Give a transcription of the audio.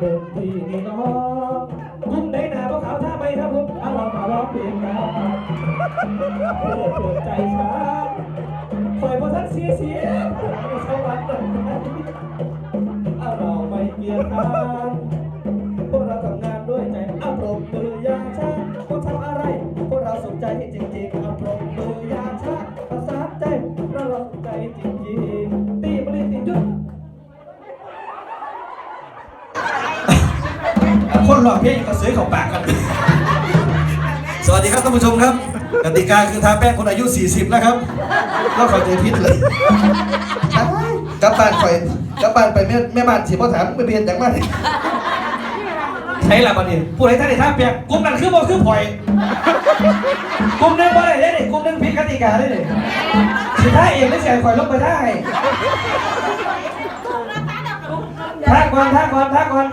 เดินที่นี่น้องกุ้งได้หนาเพวกเขาวท่าไปครับผมเอาเรามาร้องเพลงกันเพื่อเปิดใจฉันปล่อยพอท่านเสียเสียไม่สวัสดิ์เอาเราไม่เกียรทางพวกเราทำงานด้วยใจเอาปรบมืออย่างช้าพวกทำอะไร พวกเราสนใจจริงๆเอาปรบมืออย่างช้าประสานใจเราเราสนใจจริงๆตีบริติจุด คนหลอกเพี้ยนก็ซื้อของปากกัน สวัสดีครับท่านผู้ชมครับกติกาคือทาแป้งคนอายุ 40แล้วครับก็เข้าใจผิดเลยกลับบ้านไปกลับบ้านไปแม่แม่บ้านสิบ่ถามไม่เปลี่ยนจากบ้านใช่ละบัดนี้ผู้ใดท่านได้ทาแป้งกลุ่มนั้นคือบ่คือปล่อยกลุ่มหนึงบ่ได้เด้นี่กลุ่มหนึงผิดกติกาเด้นี่สิท่าเองหรือสิให้ข่อยลงไปได้ท่าก่อนท่าก่อนท่าก่อน